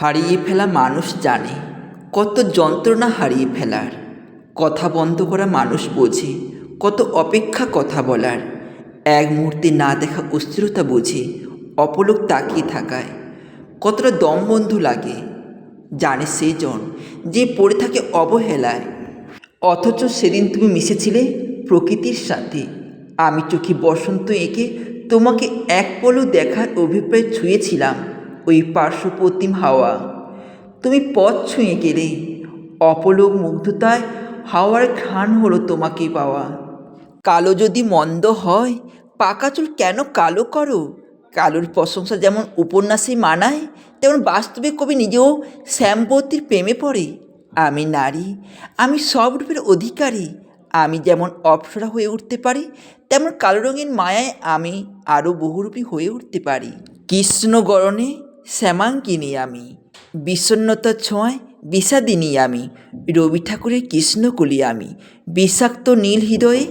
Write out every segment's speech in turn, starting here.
হারিয়ে ফেলা মানুষ জানে। কত যন্ত্রণা হারিয়ে ফেলার। কথা বন্ধ করা মানুষ বোঝে। কত অপেক্ষা কথা বলার। এক মুহূর্তে না দেখা অস্থিরতা বোঝে। অপলক তাকিয়ে থাকায়। কতটা দম বন্ধ লাগে। জানে সেজন যে পড়ে থাকে অবহেলায়। অথচ সেদিন তুমি মিশেছিলে প্রকৃতির সাথে। আমি চোখে বসন্ত এঁকে তোমাকে এক পলো দেখার অভিপ্রায় ছুঁয়েছিলাম। ওই পার্শ্বপ্রতিম হাওয়া। তুমি পথ ছুঁয়ে গেলে অপলোক মুগ্ধতায় হাওয়ার ঘ্রাণ হলো তোমাকে পাওয়া। কালো যদি মন্দ হয়, পাকা চুল কেন কালো করো? কালোর প্রশংসা যেমন উপন্যাসে মানায়, তেমন বাস্তবে কবি নিজেও শ্যামবতীর প্রেমে পড়ে। আমি নারী, আমি সব রূপের অধিকারী, আমি যেমন অপসরা হয়ে উঠতে পারি, তেমন কালো রঙের মায়ায় আমি আরও বহুরূপী হয়ে উঠতে পারি। কৃষ্ণ গরণে শ্যামাঙ্কিনী আমি বিষণ্নতার ছোঁয়ায় বিষাদিনী আমি, রবি ঠাকুরের কৃষ্ণকলি আমি, বিষাক্ত নীল হৃদয়ে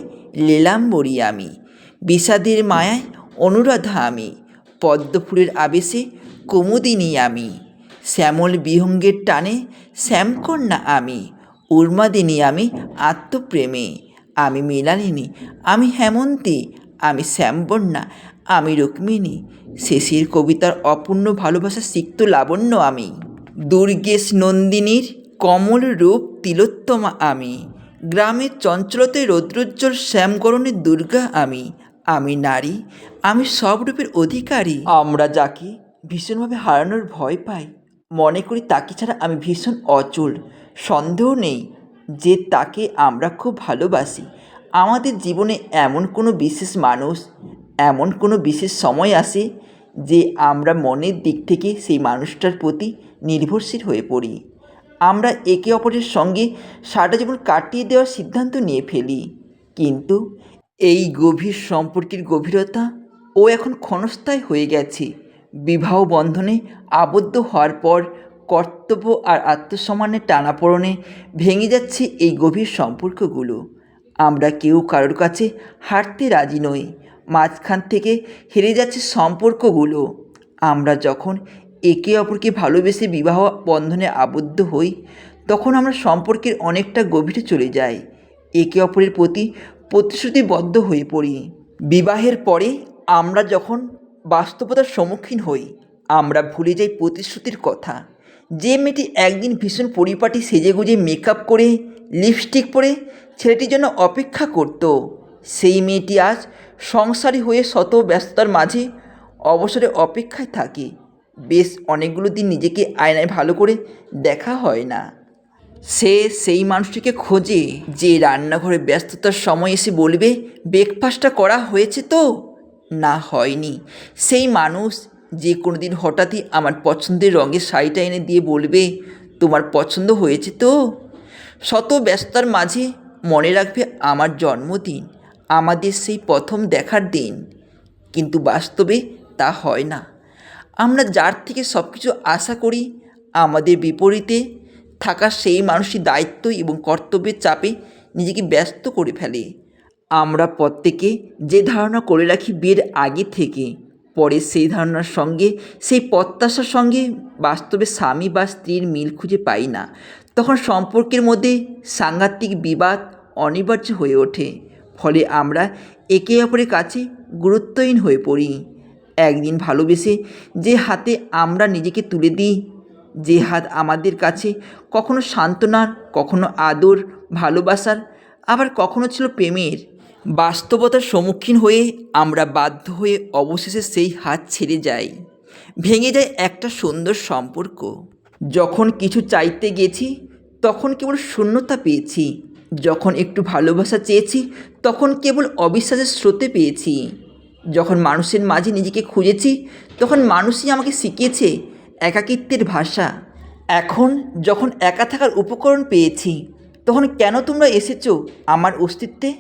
লীলাম্বরী আমি, বিষাদের মায়ায় অনুরাধা আমি, পদ্মফুলের আবেশে কুমুদিনী আমি, শ্যামল বিহঙ্গের টানে শ্যামকন্যা আমি, উর্মাদিনী আমি আত্মপ্রেমে, আমি মৃণালিনী আমি হেমন্তী, আমি শ্যামবন্যা আমি রুক্মিণী। শেষের কবিতার অপূর্ণ ভালোবাসা সিক্ত লাবণ্য আমি। দুর্গেশ নন্দিনীর কমল রূপ তিলোত্তমা আমি। গ্রামের চঞ্চলতায় রৌদ্রোজ্জ্বল শ্যামকরণের দুর্গা আমি। আমি নারী, আমি সব রূপের অধিকারী। আমরা যাকে ভীষণভাবে হারানোর ভয় পাই, মনে করি তাকে ছাড়া আমি ভীষণ অচল। সন্দেহ নেই যে তাকে আমরা খুব ভালোবাসি। আমাদের জীবনে এমন কোনো বিশেষ মানুষ এমন কোনো বিশেষ সময় আসে যে আমরা মনের দিক থেকে সেই মানুষটার প্রতি নির্ভরশীল হয়ে পড়ি। আমরা একে অপরের সঙ্গে সারাটা জীবন কাটিয়ে দেওয়ার সিদ্ধান্ত নিয়ে ফেলি। কিন্তু এই গভীর সম্পর্কের গভীরতা ও এখন ক্ষণস্থায় হয়ে গেছে। বিবাহ বন্ধনে আবদ্ধ হওয়ার পর কর্তব্য আর আত্মসম্মানের টানাপোড়নে ভেঙে যাচ্ছে এই গভীর সম্পর্কগুলো। আমরা কেউ কারোর কাছে হারতে রাজি নই। মাঝখান থেকে হেরে যাচ্ছে সম্পর্কগুলো। আমরা যখন একে অপরকে ভালোবেসে বিবাহ বন্ধনে আবদ্ধ হই, তখন আমরা সম্পর্কের অনেকটা গভীরে চলে যাই। একে অপরের প্রতি প্রতিশ্রুতিবদ্ধ হয়ে পড়ি। বিবাহের পরে আমরা যখন বাস্তবতার সম্মুখীন হই, আমরা ভুলে যাই প্রতিশ্রুতির কথা। যে মেয়েটি একদিন ভীষণ পরিপাটি সেজেগুজে মেকআপ করে লিপস্টিক পরে ছেলেটির জন্য অপেক্ষা করত, সেই মেয়েটি আজ সংসারী হয়ে শত ব্যস্ততার মাঝে অবসরে অপেক্ষায় থাকে। বেশ অনেকগুলো দিন নিজেকে আয়নায় ভালো করে দেখা হয় না। সে সেই মানুষটিকে খোঁজে যে রান্নাঘরে ব্যস্ততার সময় এসে বলবে ব্রেকফাস্টটা করা হয়েছে তো? না, হয়নি। সেই মানুষ যে কোনো দিন হঠাৎই আমার পছন্দের রঙের শাড়িটা এনে দিয়ে বলবে, তোমার পছন্দ হয়েছে তো? শত ব্যস্ততার মাঝে মনে রাখবে আমার জন্মদিন। আমাদের সেই প্রথম দেখার দিন। কিন্তু বাস্তবে তা হয় না। আমরা যার থেকে সব কিছু আশা করি, আমাদের বিপরীতে থাকা সেই মানুষটি দায়িত্ব এবং কর্তব্যের চাপে নিজেকে ব্যস্ত করে ফেলে। আমরা প্রত্যেকে যে ধারণা করে রাখি বিয়ের আগে থেকে, পরে সেই ধারণার সঙ্গে, সেই প্রত্যাশার সঙ্গে বাস্তবে স্বামী বা স্ত্রীর মিল খুঁজে পাই না। তখন সম্পর্কের মধ্যে সাংঘাতিক বিবাদ অনিবার্য হয়ে ওঠে। ফলে আমরা একে অপরের কাছে গুরুত্বহীন হয়ে পড়ি। একদিন ভালোবেসে যে হাতে আমরা নিজেকে তুলে দিই, যে হাত আমাদের কাছে কখনো সান্ত্বনার, কখনো আদর, ভালোবাসার, আবার কখনো ছিল প্রেমের, বাস্তবতার সম্মুখীন হয়ে আমরা বাধ্য হয়ে অবশেষে সেই হাত ছেড়ে যাই। ভেঙে যায় একটা সুন্দর সম্পর্ক। যখন কিছু চাইতে গেছি, তখন কেবল শূন্যতা পেয়েছি। যখন একটু ভালোবাসা চেয়েছি, তখন কেবল অবিশ্বাসের স্রোতে পেয়েছি। যখন মানুষের মাঝে নিজেকে খুঁজেছি, তখন মানুষই আমাকে শিখিয়েছে একাকিত্বের ভাষা। এখন যখন একা থাকার উপকরণ পেয়েছি, তখন কেন তোমরা এসেছ আমার অস্তিত্বে?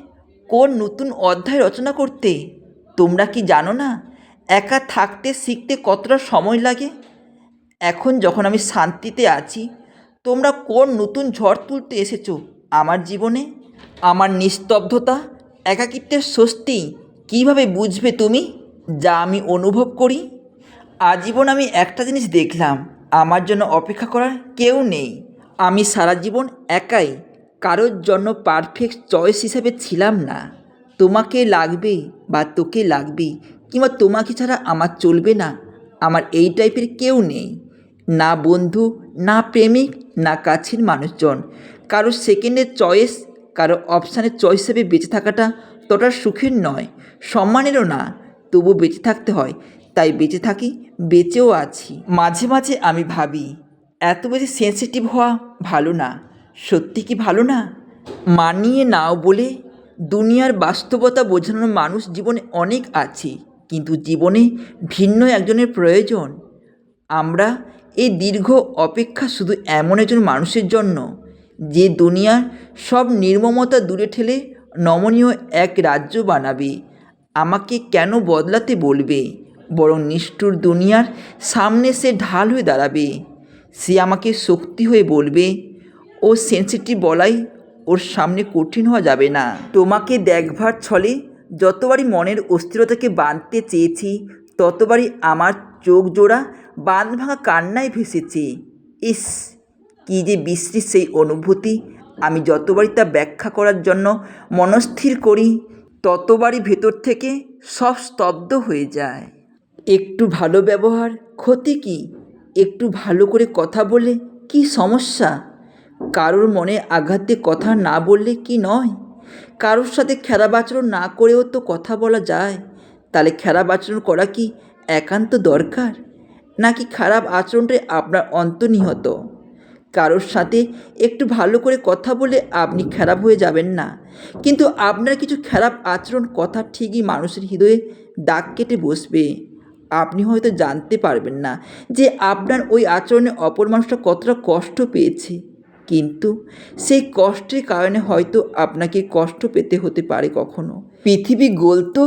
কোন নতুন অধ্যায় রচনা করতে? তোমরা কি জানো না একা থাকতে শিখতে কতটা সময় লাগে? এখন যখন আমি শান্তিতে আছি, তোমরা কোন নতুন ঝড় তুলতে এসেছ? আমার জীবনে, আমার নিস্তব্ধতা, একাকিত্বের স্বস্তি কীভাবে বুঝবে তুমি, যা আমি অনুভব করি? আজীবন আমি একটা জিনিস দেখলাম, আমার জন্য অপেক্ষা করার কেউ নেই। আমি সারা জীবন একাই, কারোর জন্য পারফেক্ট চয়েস হিসেবে ছিলাম না। তোমাকে লাগবে বা তোকে লাগবে, কিংবা তোমাকে ছাড়া আমার চলবে না, আমার এই টাইপের কেউ নেই। না বন্ধু, না প্রেমিক, না কাছের মানুষজন। কারও সেকেন্ডের চয়েস কারও অপশানের চয়েস হিসেবে বেঁচে থাকাটা ততটা সুখের নয়, সম্মানেরও না তবু বেঁচে থাকতে হয়। তাই বেঁচে থাকি, বেঁচেও আছি। মাঝে মাঝে আমি ভাবি, এত বেশি সেন্সিটিভ হওয়া ভালো না, সত্যি কি ভালো না? মানিয়ে নাও বলে দুনিয়ার বাস্তবতা বোঝানোর মানুষ জীবনে অনেক আছে, কিন্তু জীবনে ভিন্ন একজনের প্রয়োজন। আমরা এই দীর্ঘ অপেক্ষা শুধু এমন একজন মানুষের জন্য যে দুনিয়ার সব নির্মমতা দূরে ঠেলে নমনীয় এক রাজ্য বানাবে, আমাকে কেন বদলাতে বলবে? বরং নিষ্ঠুর দুনিয়ার সামনে সে ঢাল হয়ে দাঁড়াবে। সে আমাকে শক্তি হয়ে বলবে, ও সেন্সিটিভ বলাই ওর সামনে কঠিন হওয়া যাবে না। তোমাকে দেখভার ছলে যতবারই মনের অস্থিরতাকে বাঁধতে চেয়েছি, ততবারই আমার চোখ জোড়া বাঁধ ভাঙা কান্নায় ভেসেছে। ইস কী যে বিশ্রী সেই অনুভূতি। আমি যতবারই তা ব্যাখ্যা করার জন্য মনস্থির করি, ততবারই ভেতর থেকে সব স্তব্ধ হয়ে যায়। একটু ভালো ব্যবহার, ক্ষতি কি? একটু ভালো করে কথা বলে কি সমস্যা? কারোর মনে আঘাত কথা না বললে কি নয়? কারোর সাথে খারাপ আচরণ না করেও তো কথা বলা যায়। তাহলে খারাপ আচরণ করা কি একান্ত দরকার? নাকি খারাপ আচরণটাই আপনার অন্তর্নিহত? কারোর সাথে একটু ভালো করে কথা বলে আপনি খারাপ হয়ে যাবেন না। কিন্তু আপনার কিছু খারাপ আচরণ কথা ঠিকই মানুষের হৃদয়ে দাগ কেটে বসবে। আপনি হয়তো জানতে পারবেন না যে আপনার ওই আচরণে অপর মানুষটা কতটা কষ্ট পেয়েছে। কিন্তু সেই কষ্টের কারণে হয়তো আপনাকে কষ্ট পেতে হতে পারে কখনো। পৃথিবী গোল তো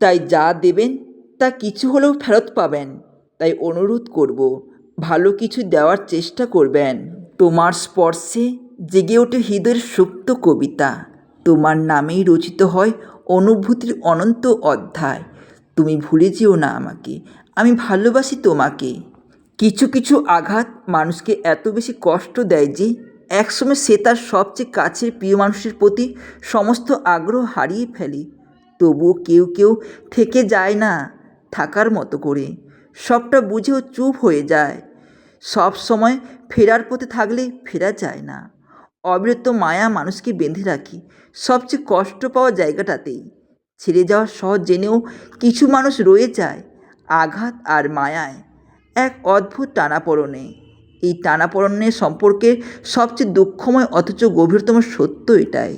তাই যা দেবেন তা কিছু হলেও ফেরত পাবেন। তাই অনুরোধ করব ভালো কিছু দেওয়ার চেষ্টা করবেন। তোমার স্পর্শে জেগে ওঠে হৃদয়ের সুপ্ত কবিতা। তোমার নামেই রচিত হয় অনুভূতির অনন্ত অধ্যায়। তুমি ভুলে যেও না আমাকে। আমি ভালোবাসি তোমাকে। কিছু কিছু আঘাত মানুষকে এত বেশি কষ্ট দেয় যে একসময় সে তার সবচেয়ে কাছের প্রিয় মানুষের প্রতি সমস্ত আগ্রহ হারিয়ে ফেলে। তবুও কেউ কেউ থেকে যায় না থাকার মতো করে। সবটা বুঝেও চুপ হয়ে যায়। সব সময় ফেরার পথে থাকলে ফেরা যায় না। অবিরত মায়া মানুষকে বেঁধে রাখি। সবচেয়ে কষ্ট পাওয়া জায়গাটাতেই। ছেড়ে যাওয়া সহজ জেনেও কিছু মানুষ রয়ে যায় আঘাত আর মায়ায়। এক অদ্ভুত টানাপড়নে। এই টানাপড়নের সম্পর্কে সবচেয়ে দুঃখময় অথচ গভীরতম সত্য এটাই।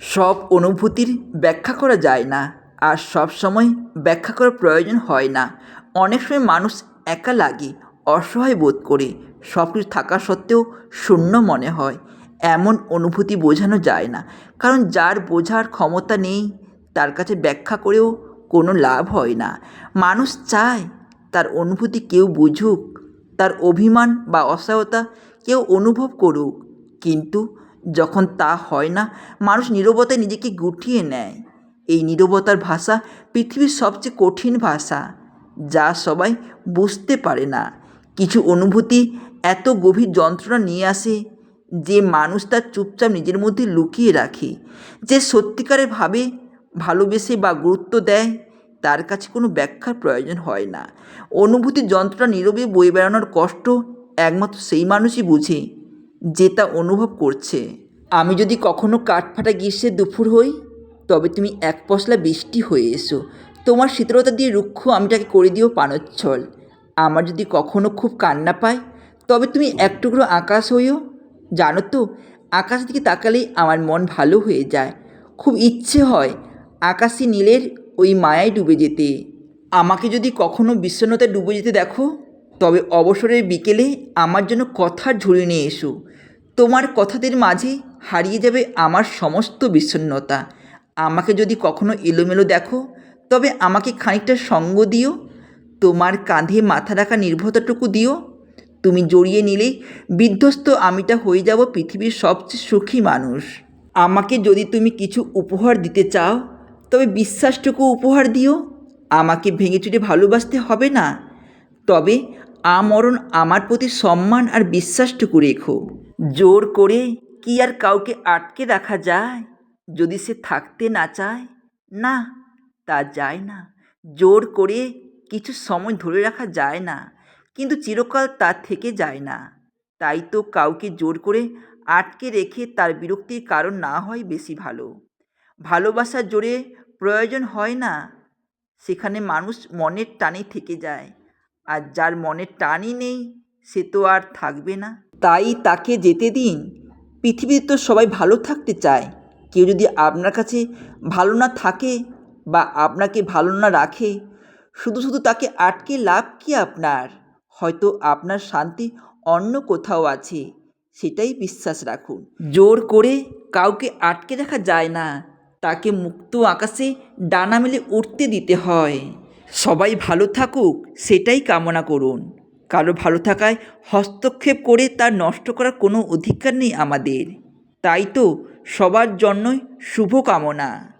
সব অনুভূতির ব্যাখ্যা করা যায় না। আর সব সময় ব্যাখ্যা করার প্রয়োজন হয় না। অনেক সময় মানুষ একা লাগে অসহায় বোধ করে। সব কিছু থাকা সত্ত্বেও শূন্য মনে হয়। এমন অনুভূতি বোঝানো যায় না। কারণ যার বোঝার ক্ষমতা নেই, তার কাছে ব্যাখ্যা করেও কোনো লাভ হয় না। মানুষ চায় তার অনুভূতি কেউ বুঝুক, তার অভিমান বা অসহায়তা কেউ অনুভব করুক। কিন্তু যখন তা হয় না, মানুষ নীরবতায় নিজেকে গুটিয়ে নেয়। এই নীরবতার ভাষা পৃথিবীর সবচেয়ে কঠিন ভাষা। যা সবাই বুঝতে পারে না। কিছু অনুভূতি এত গভীর যন্ত্রণা নিয়ে আসে যে মানুষ তার চুপচাপ নিজের মধ্যে লুকিয়ে রাখে। যে সত্যিকারের ভাবে ভালোবেসে বা গুরুত্ব দেয়, তার কাছে কোনো ব্যাখ্যার প্রয়োজন হয় না। অনুভূতির যন্ত্রণা নীরবে বয়ে বেড়ানোর কষ্ট একমাত্র সেই মানুষই বুঝে যে তা অনুভব করছে। আমি যদি কখনো কাঠফাটা গ্রীষ্মের দুপুর হই, তবে তুমি এক পশলা বৃষ্টি হয়ে এসো। তোমার শীতলতা দিয়ে রুক্ষ আমিটাকে করে দিও পানোচ্ছল। আমার যদি কখনো খুব কান্না পায়, তবে তুমি এক টুকরো আকাশ হইও। জানো তো, আকাশ দিকে তাকালেই আমার মন ভালো হয়ে যায়। খুব ইচ্ছে হয় আকাশি নীলের ওই মায়ায় ডুবে যেতে। আমাকে যদি কখনো বিষণ্ণতায় ডুবে যেতে দেখো, তবে অবসরের বিকেলে আমার জন্য কথার ঝুড়ি নিয়ে এসো। তোমার কথাদের মাঝে হারিয়ে যাবে আমার সমস্ত বিষণ্ণতা। আমাকে যদি কখনো এলোমেলো দেখো তবে আমাকে খানিকটা সঙ্গ দিও। তোমার কাঁধে মাথা রাখা নির্ভরতাটুকু দিও। তুমি জড়িয়ে নিলেই বিধ্বস্ত আমিটা হয়ে যাব পৃথিবীর সবচেয়ে সুখী মানুষ। আমাকে যদি তুমি কিছু উপহার দিতে চাও, তবে বিশ্বাসটুকু উপহার দিও। আমাকে ভেঙে চুটে ভালোবাসতে হবে না। তবে আমরণ আমার প্রতি সম্মান আর বিশ্বাসটুকু রেখো। জোর করে কি আর কাউকে আটকে রাখা যায়? যদি সে থাকতে না চায়, না। তা যায় না। জোর করে কিছু সময় ধরে রাখা যায় না, কিন্তু চিরকাল তা থেকে যায় না। তাই তো কাউকে জোর করে আটকে রেখে তার বিরক্তির কারণ না হয় বেশি ভালো। ভালোবাসার জোরে প্রয়োজন হয় না, সেখানে মানুষ মনের টানে থেকে যায়। আর যার মনের টানই নেই, সে তো আর থাকবে না। তাই তাকে যেতে দিন। পৃথিবীতে তো সবাই ভালো থাকতে চায়। কেউ যদি আপনার কাছে ভালো না থাকে বা আপনাকে ভালো না রাখে? শুধু শুধু তাকে আটকে লাভ কি আপনার? হয়তো আপনার শান্তি অন্য কোথাও আছে, সেটাই বিশ্বাস রাখুন। জোর করে কাউকে আটকে রাখা যায় না। তাকে মুক্ত আকাশে ডানা মেলে উঠতে দিতে হয়। সবাই ভালো থাকুক, সেটাই কামনা করুন। কারও ভালো থাকায় হস্তক্ষেপ করে তার নষ্ট করার কোনো অধিকার নেই আমাদের। তাই তো সবার জন্যই শুভ কামনা